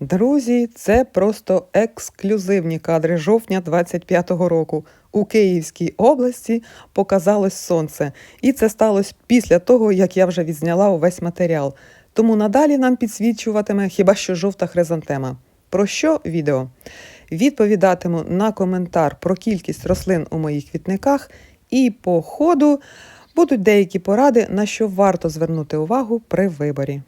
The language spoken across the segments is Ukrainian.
Друзі, це просто ексклюзивні кадри жовтня 25-го року. У Київській області показалось сонце, і це сталося після того, як я вже відзняла увесь матеріал. Тому надалі нам підсвічуватиме хіба що жовта хризантема. Про що відео? Відповідатиму на коментар про кількість рослин у моїх квітниках, і по ходу будуть деякі поради, на що варто звернути увагу при виборі.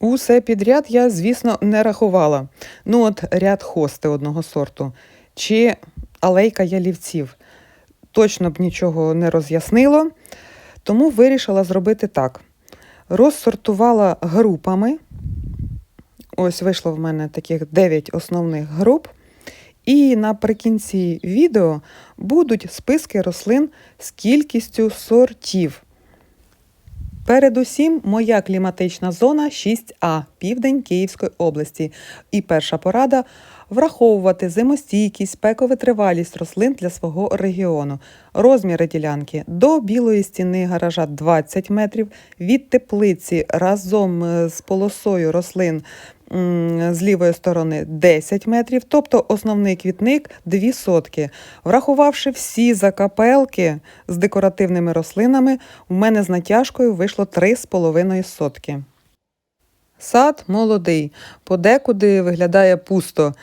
Усе підряд я, звісно, не рахувала. Ну, от ряд хости одного сорту чи алейка ялівців. Точно б нічого не роз'яснило, тому вирішила зробити так: розсортувала групами. Ось вийшло в мене таких 9 основних груп. І наприкінці відео будуть списки рослин з кількістю сортів. Передусім, моя кліматична зона 6А, південь Київської області. І перша порада враховувати зимостійкість, спековитривалість рослин для свого регіону. Розміри ділянки до білої стіни гаража 20 метрів, від теплиці разом е, з полосою рослин з лівої сторони 10 метрів, тобто основний квітник 2 сотки. Врахувавши всі закапелки з декоративними рослинами, у мене з натяжкою вийшло 3,5 сотки. Сад молодий, подекуди виглядає пусто.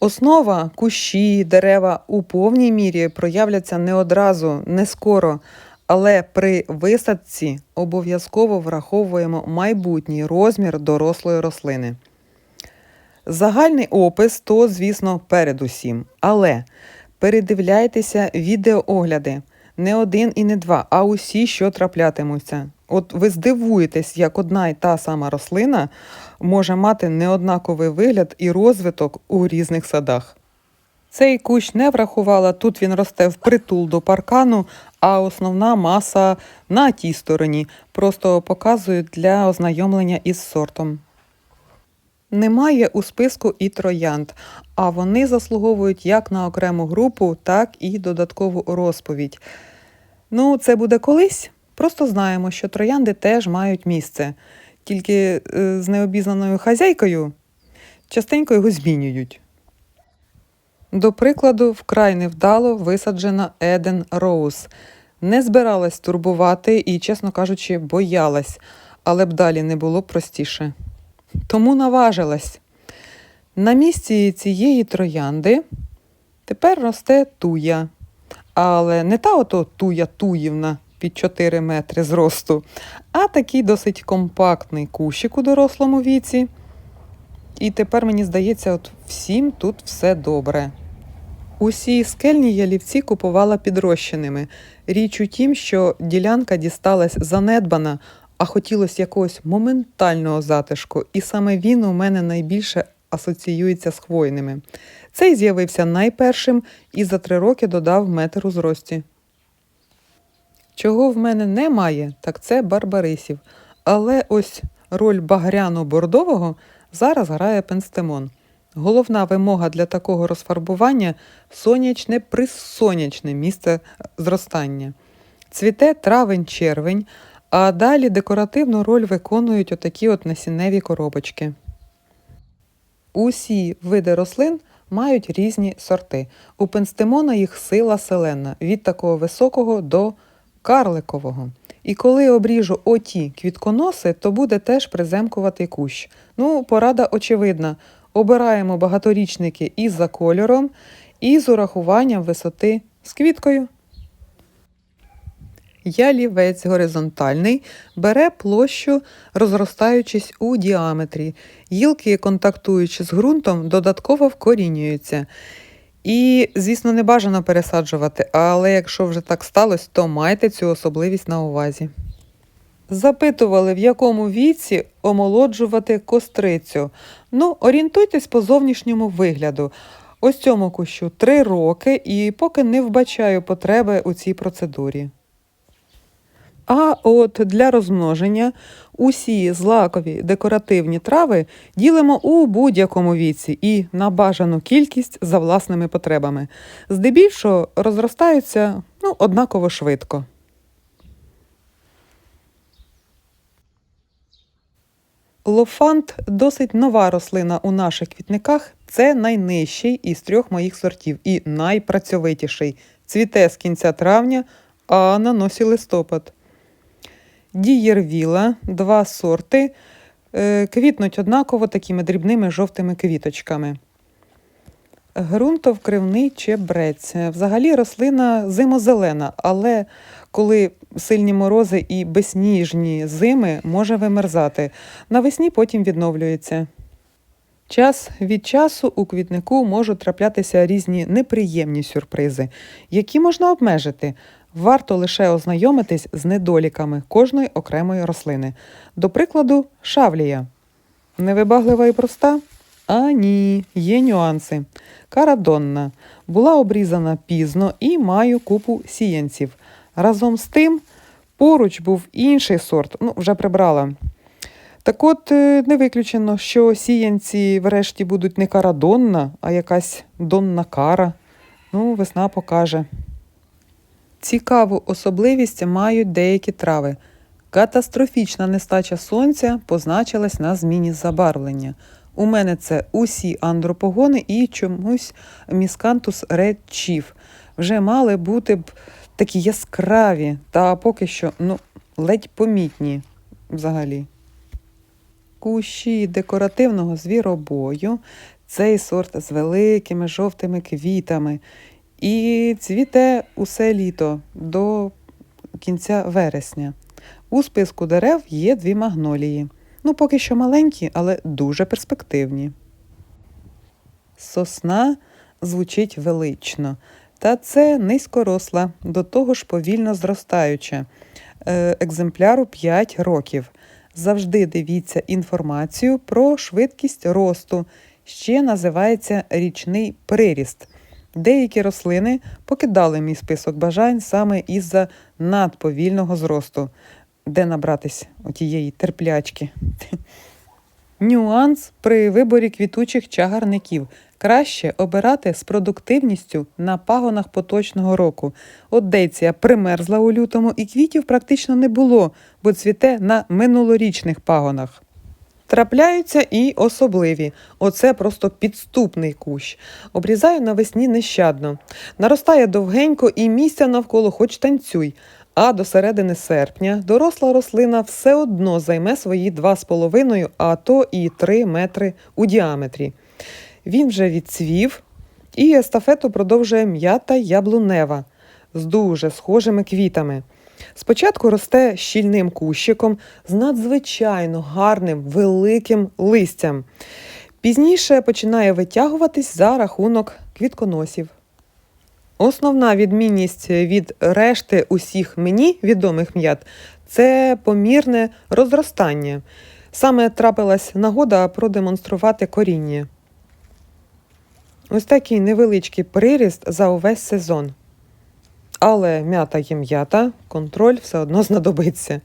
Основа, кущі, дерева у повній мірі проявляться не одразу, не скоро, але при висадці обов'язково враховуємо майбутній розмір дорослої рослини. Загальний опис то, звісно, передусім. Але передивляйтеся відеоогляди. Не один і не два, а усі, що траплятимуться. От ви здивуєтесь, як одна й та сама рослина може мати неоднаковий вигляд і розвиток у різних садах. Цей кущ не врахувала, тут він росте впритул до паркану, а основна маса на тій стороні. Просто показую для ознайомлення із сортом. Немає у списку і троянд, а вони заслуговують як на окрему групу, так і додаткову розповідь. Ну, це буде колись. Просто знаємо, що троянди теж мають місце, тільки е, з необізнаною хазяйкою частенько його змінюють. До прикладу, вкрай невдало висаджена Еден Роуз. Не збиралась турбувати і, чесно кажучи, боялась, але б далі не було простіше. Тому наважилась. На місці цієї троянди тепер росте туя. Але не та ото туя туївна під 4 метри зросту, а такий досить компактний кущик у дорослому віці. І тепер мені здається, от всім тут все добре. Усі скельні ялівці купувала підрощеними. Річ у тім, що ділянка дісталась занедбана, а хотілося якогось моментального затишку, і саме він у мене найбільше асоціюється з хвойними. Цей з'явився найпершим і за три роки додав метр у зрості. Чого в мене немає, так це барбарисів. Але ось роль багряно-бордового зараз грає пенстемон. Головна вимога для такого розфарбування сонячне присонячне місце зростання. Цвіте травень-червень, а далі декоративну роль виконують отакі от насінневі коробочки. Усі види рослин мають різні сорти. У пенстемона їх сила селена від такого високого до карликового. І коли обріжу оті квітконоси, то буде теж приземкуватий кущ. Ну, порада очевидна. Обираємо багаторічники і за кольором, і з урахуванням висоти з квіткою. Ялівець горизонтальний бере площу, розростаючись у діаметрі. Гілки, контактуючи з ґрунтом, додатково вкорінюються. І, звісно, не бажано пересаджувати, але якщо вже так сталося, то майте цю особливість на увазі. Запитували, в якому віці омолоджувати кострицю. Ну, орієнтуйтесь по зовнішньому вигляду. Ось цьому кущу 3 роки, і поки не вбачаю потреби у цій процедурі. А от для розмноження усі злакові декоративні трави ділимо у будь-якому віці і на бажану кількість за власними потребами. Здебільшого розростаються ну, однаково швидко. Лофант досить нова рослина у наших квітниках. Це найнижчий із трьох моїх сортів і найпрацьовитіший. Цвіте з кінця травня, а на носі листопад. Дієрвіла, два сорти. е, Квітнуть однаково такими дрібними жовтими квіточками. Грунтовкривний чебрець. Взагалі рослина зимозелена, але коли сильні морози і безсніжні зими може вимерзати. Навесні потім відновлюється. Час від часу у квітнику можуть траплятися різні неприємні сюрпризи, які можна обмежити. Варто лише ознайомитись з недоліками кожної окремої рослини. До прикладу, шавлія. Невибаглива і проста? А ні, є нюанси. Карадонна. Була обрізана пізно і маю купу сіянців. Разом з тим, поруч був інший сорт, ну, вже прибрала. Так от, е, не виключено, що сіянці врешті будуть не карадонна, а якась донна кара. Ну, весна покаже. Цікаву особливість мають деякі трави. Катастрофічна нестача сонця позначилась на зміні забарвлення. У мене це усі андропогони і чомусь міскантус Chief. Вже мали бути б такі яскраві, та поки що ну, ледь помітні взагалі. Кущі декоративного звіробою. Цей сорт з великими жовтими квітами. І цвіте усе літо до кінця вересня. У списку дерев є дві магнолії. Ну, поки що маленькі, але дуже перспективні. Сосна звучить велично. Та це низькоросла, до того ж повільно зростаюча. Е, Екземпляру 5 років. Завжди дивіться інформацію про швидкість росту, ще називається річний приріст. Деякі рослини покидали мій список бажань саме із-за надповільного зросту, де набратись отієї терплячки. Нюанс при виборі квітучих чагарників. Краще обирати з продуктивністю на пагонах поточного року. От дейція примерзла у лютому і квітів практично не було, бо цвіте на минулорічних пагонах. Трапляються і особливі. Оце просто підступний кущ. Обрізаю навесні нещадно. Наростає довгенько і місця навколо хоч танцюй. А до середини серпня доросла рослина все одно займе свої 2,5, а то і 3 метри у діаметрі. Він вже відцвів, і естафету продовжує м'ята яблунева з дуже схожими квітами. Спочатку росте щільним кущиком з надзвичайно гарним великим листям. Пізніше починає витягуватись за рахунок квітконосів. Основна відмінність від решти усіх мені відомих м'ят це помірне розростання. Саме трапилась нагода продемонструвати коріння. Ось такий невеличкий приріст за увесь сезон. Але м'ята є м'ята, контроль все одно знадобиться.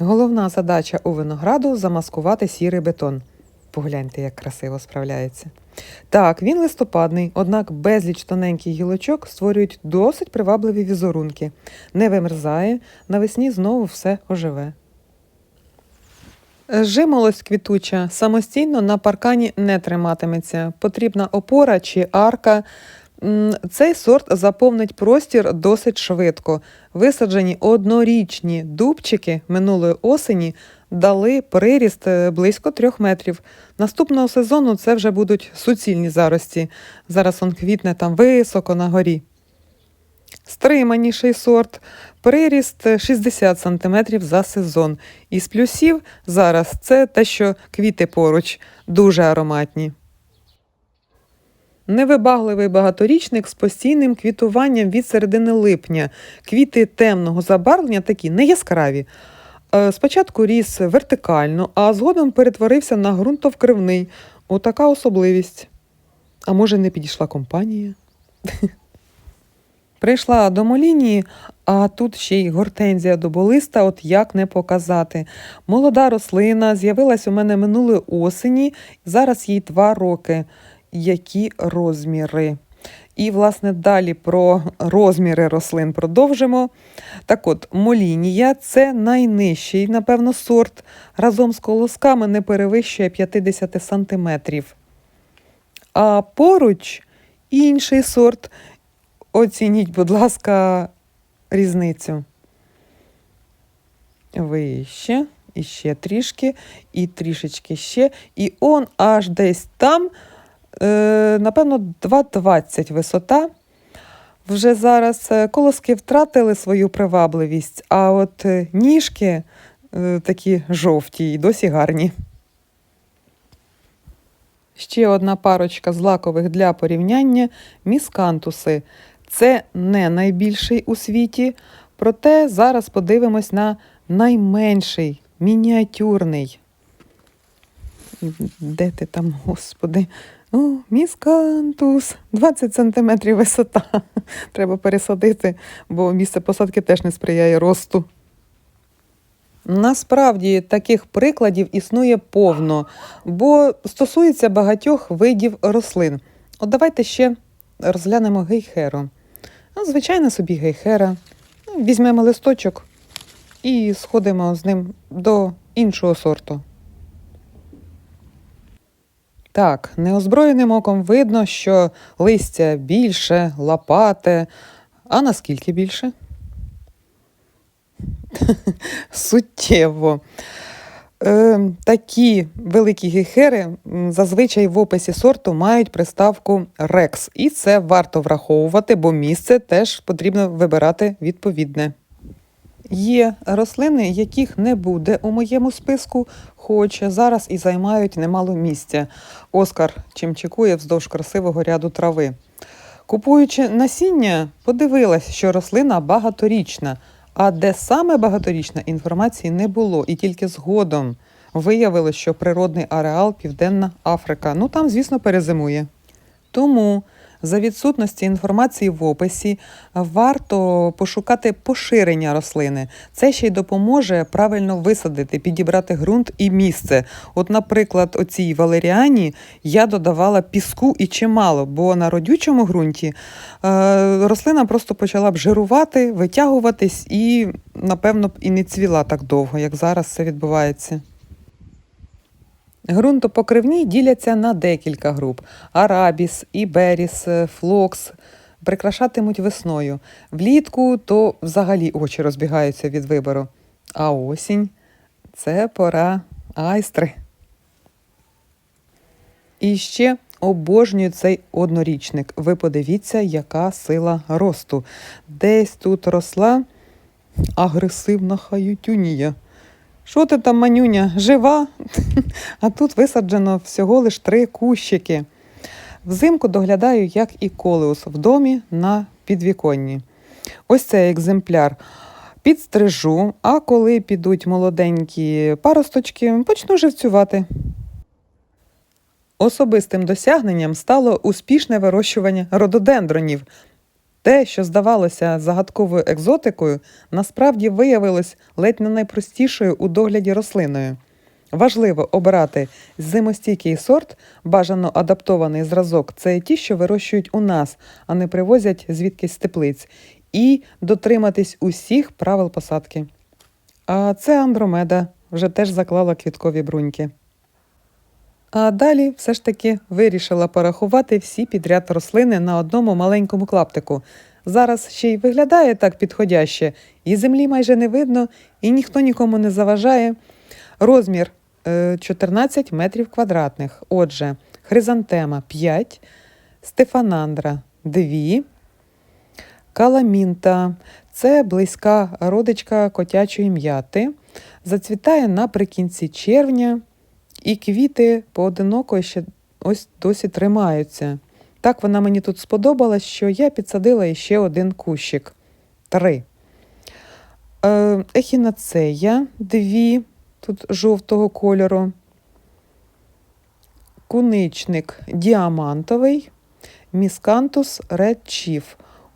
Головна задача у винограду замаскувати сірий бетон. Погляньте, як красиво справляється. Так, він листопадний, однак безліч тоненьких гілочок створюють досить привабливі візерунки. Не вимерзає, навесні знову все оживе. Жимолость квітуча самостійно на паркані не триматиметься. Потрібна опора чи арка. Цей сорт заповнить простір досить швидко. Висаджені однорічні дубчики минулої осені дали приріст е, близько трьох метрів. Наступного сезону це вже будуть суцільні зарості. Зараз он квітне там високо на горі. Стриманіший сорт, приріст е, 60 см за сезон. Із плюсів зараз це те, що квіти поруч дуже ароматні. Невибагливий багаторічник з постійним квітуванням від середини липня. Квіти темного забарвлення такі неяскраві. Е, Спочатку ріс вертикально, а згодом перетворився на ґрунтовкривний. Отака особливість. А може, не підійшла компанія? Прийшла до молінії, а тут ще й гортензія доболиста, от як не показати. Молода рослина з'явилась у мене минулої осені, зараз їй два роки. Які розміри. І, власне, далі про розміри рослин продовжимо. Так от, молінія це найнижчий, напевно, сорт. Разом з колосками не перевищує 50 сантиметрів. А поруч інший сорт. Оцініть, будь ласка, різницю. Вище, і ще трішки, і трішечки ще. І он аж десь там, е, напевно, 2,20 висота. Вже зараз е, колоски втратили свою привабливість, а от е, ніжки е, такі жовті і досі гарні. Ще одна парочка злакових для порівняння міскантуси. Це не найбільший у світі, проте зараз подивимось на найменший, мініатюрний. Де ти там, господи? О, міскантус, 20 сантиметрів висота. Треба пересадити, бо місце посадки теж не сприяє росту. Насправді таких прикладів існує повно, бо стосується багатьох видів рослин. От давайте ще розглянемо гейхеру. Ну, звичайно собі гейхера. Ну, Візьмемо листочок і сходимо з ним до іншого сорту. Так, неозброєним оком видно, що листя більше, лопате. А наскільки більше? Суттєво. Е, такі великі гейхери м, зазвичай в описі сорту мають приставку рекс. І це варто враховувати, бо місце теж потрібно вибирати відповідне. Є рослини, яких не буде у моєму списку, хоч зараз і займають немало місця. Оскар чимчикує вздовж красивого ряду трави. Купуючи насіння, подивилась, що рослина багаторічна, а де саме багаторічна інформації не було, і тільки згодом виявилось, що природний ареал Південна Африка. Ну там, звісно, перезимує. Тому за відсутності інформації в описі варто пошукати поширення рослини. Це ще й допоможе правильно висадити, підібрати ґрунт і місце. От, наприклад, оцій валеріані я додавала піску і чимало, бо на родючому ґрунті е, рослина просто почала б жирувати, витягуватись і, напевно, б і не цвіла так довго, як зараз це відбувається. Ґрунтопокривні діляться на декілька груп: арабіс, іберіс, флокс. Прикрашатимуть весною. Влітку то взагалі очі розбігаються від вибору. А осінь це пора айстри. І ще обожнюю цей однорічник. Ви подивіться, яка сила росту. Десь тут росла агресивна хаютюнія. Що ти там, манюня, жива? А тут висаджено всього лиш три кущики. Взимку доглядаю, як і колеус в домі на підвіконні. Ось цей екземпляр підстрижу, а коли підуть молоденькі паросточки, почну живцювати. Особистим досягненням стало успішне вирощування рододендронів. Те, що здавалося загадковою екзотикою, насправді виявилось ледь не найпростішою у догляді рослиною. Важливо обирати зимостійкий сорт, бажано адаптований зразок це ті, що вирощують у нас, а не привозять звідкись з теплиць, і дотриматись усіх правил посадки. А це Андромеда вже теж заклала квіткові бруньки. А далі все ж таки вирішила порахувати всі підряд рослини на одному маленькому клаптику. Зараз ще й виглядає так підходяще, і землі майже не видно, і ніхто нікому не заважає. Розмір е, 14 метрів квадратних. Отже, хризантема 5, стефанандра 2, каламінта це близька родичка котячої м'яти. Зацвітає наприкінці червня, і квіти поодиноко ще ось досі тримаються. Так вона мені тут сподобалась, що я підсадила іще один кущик. Три. Е, Ехінацея дві, тут жовтого кольору. Куничник діамантовий, міскантус Chief.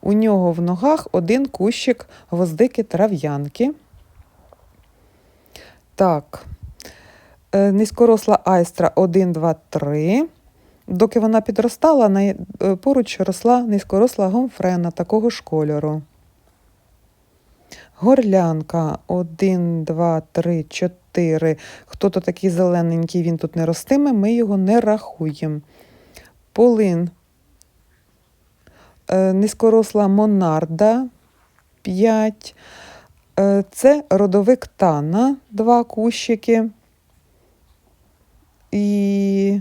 У нього в ногах один кущик гвоздики трав'янки. Так, низькоросла айстра 1, 2, 3. доки вона підростала, е, поруч росла низькоросла гомфрена такого ж кольору. Горлянка. Один, два, три, чотири. Хто то такий зелененький, він тут не ростиме, ми його не рахуємо. Полин. Е, Низькоросла монарда. П'ять. Е, Це родовик Тана, два кущики. І,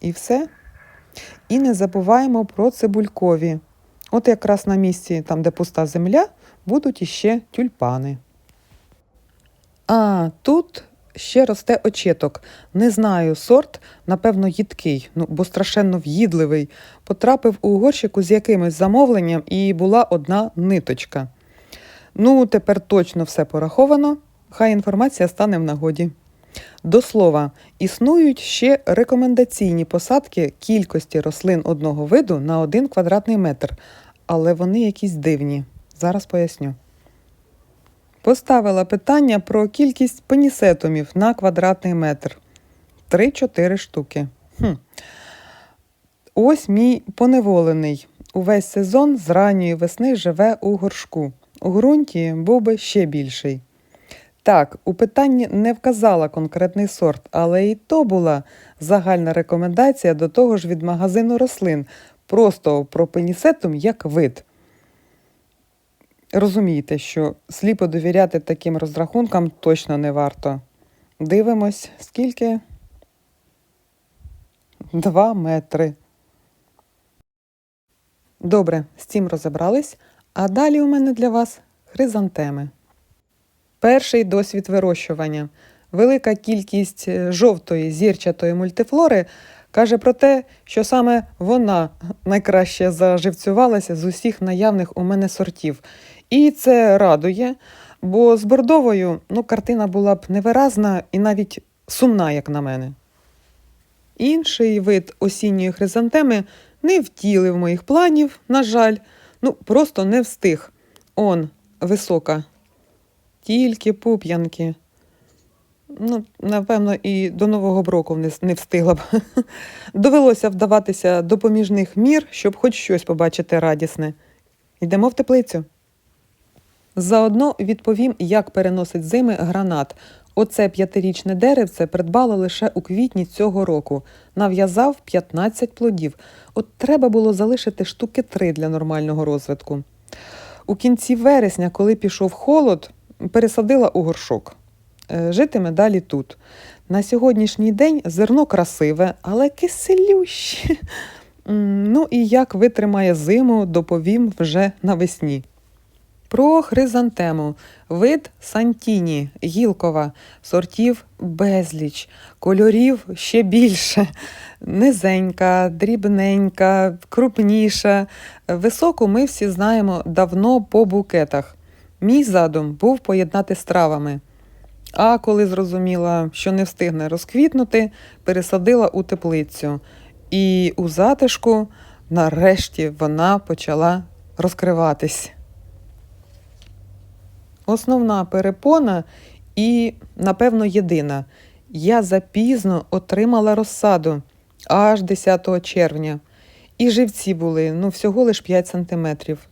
і все. І не забуваємо про цибулькові. От якраз на місці, там, де пуста земля, будуть іще тюльпани. А тут ще росте очеток. Не знаю, сорт, напевно, їдкий, ну, бо страшенно в'їдливий. Потрапив у горщику з якимось замовленням і була одна ниточка. Ну, тепер точно все пораховано. Хай інформація стане в нагоді. До слова, існують ще рекомендаційні посадки кількості рослин одного виду на один квадратний метр, але вони якісь дивні. Зараз поясню. Поставила питання про кількість пенісетумів на квадратний метр. 3-4 штуки. Хм. Ось мій поневолений. Увесь сезон з ранньої весни живе у горшку. У ґрунті був би ще більший. Так, у питанні не вказала конкретний сорт, але і то була загальна рекомендація до того ж від магазину рослин, просто про пенісетум як вид. Розумієте, що сліпо довіряти таким розрахункам точно не варто. Дивимось, скільки? Два метри. Добре, з цим розібрались. А далі у мене для вас хризантеми. Перший досвід вирощування. Велика кількість е, жовтої зірчатої мультифлори каже про те, що саме вона найкраще заживцювалася з усіх наявних у мене сортів. І це радує, бо з бордовою ну, картина була б невиразна і навіть сумна, як на мене. Інший вид осінньої хризантеми не втілив моїх планів, на жаль, ну просто не встиг. Он, висока. Тільки пуп'янки. Ну, напевно, і до Нового року не, встигла б. Довелося вдаватися до поміжних мір, щоб хоч щось побачити радісне. Йдемо в теплицю. Заодно відповім, як переносить зими гранат. Оце п'ятирічне деревце придбала лише у квітні цього року. Нав'язав 15 плодів. От треба було залишити штуки три для нормального розвитку. У кінці вересня, коли пішов холод, пересадила у горшок. Е, Житиме далі тут. На сьогоднішній день зерно красиве, але киселюще. Ну і як витримає зиму, доповім вже навесні. Про хризантему. Вид Сантіні, гілкова, сортів безліч, кольорів ще більше. Низенька, дрібненька, крупніша. Високу ми всі знаємо давно по букетах. Мій задум був поєднати з травами. А коли зрозуміла, що не встигне розквітнути, пересадила у теплицю. І у затишку, нарешті, вона почала розкриватись. Основна перепона і, напевно, єдина. Я запізно отримала розсаду аж 10 червня. І живці були ну, всього лиш 5 сантиметрів.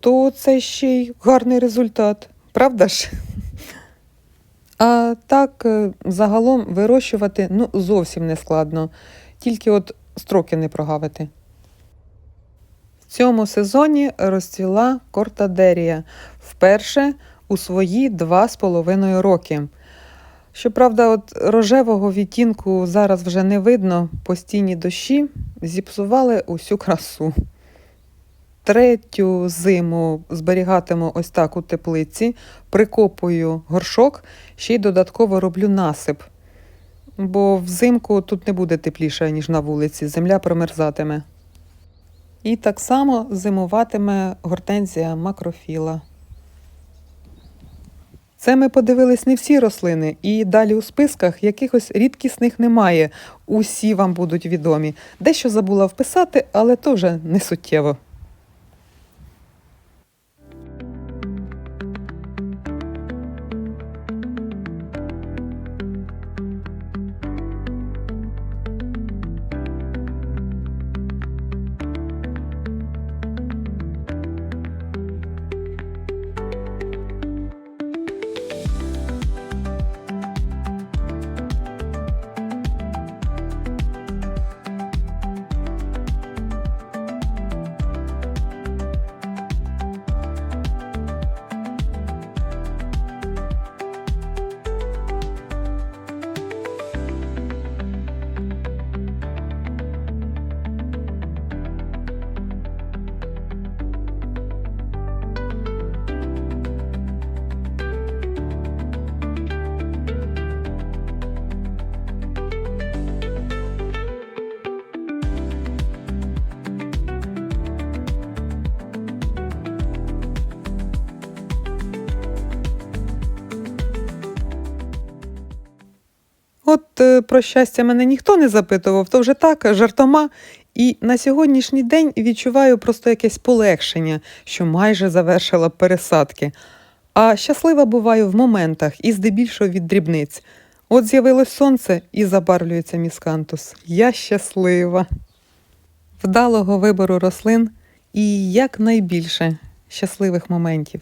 То це ще й гарний результат, правда ж? А так, е, загалом вирощувати ну, зовсім не складно, тільки от строки не прогавити. В цьому сезоні розцвіла кортадерія вперше у свої два з половиною роки. Щоправда, от рожевого відтінку зараз вже не видно, постійні дощі зіпсували усю красу. Третю зиму зберігатиму ось так у теплиці, прикопую горшок, ще й додатково роблю насип. Бо взимку тут не буде тепліше, ніж на вулиці, земля промерзатиме. І так само зимуватиме гортензія макрофіла. Це ми подивились не всі рослини, і далі у списках якихось рідкісних немає. Усі вам будуть відомі. Дещо забула вписати, але то вже не суттєво. Про щастя мене ніхто не запитував, то вже так, жартома. І на сьогоднішній день відчуваю просто якесь полегшення, що майже завершила пересадки. А щаслива буваю в моментах і здебільшого від дрібниць. От з'явилось сонце і забарвлюється міскантус. Я щаслива. Вдалого вибору рослин і якнайбільше щасливих моментів.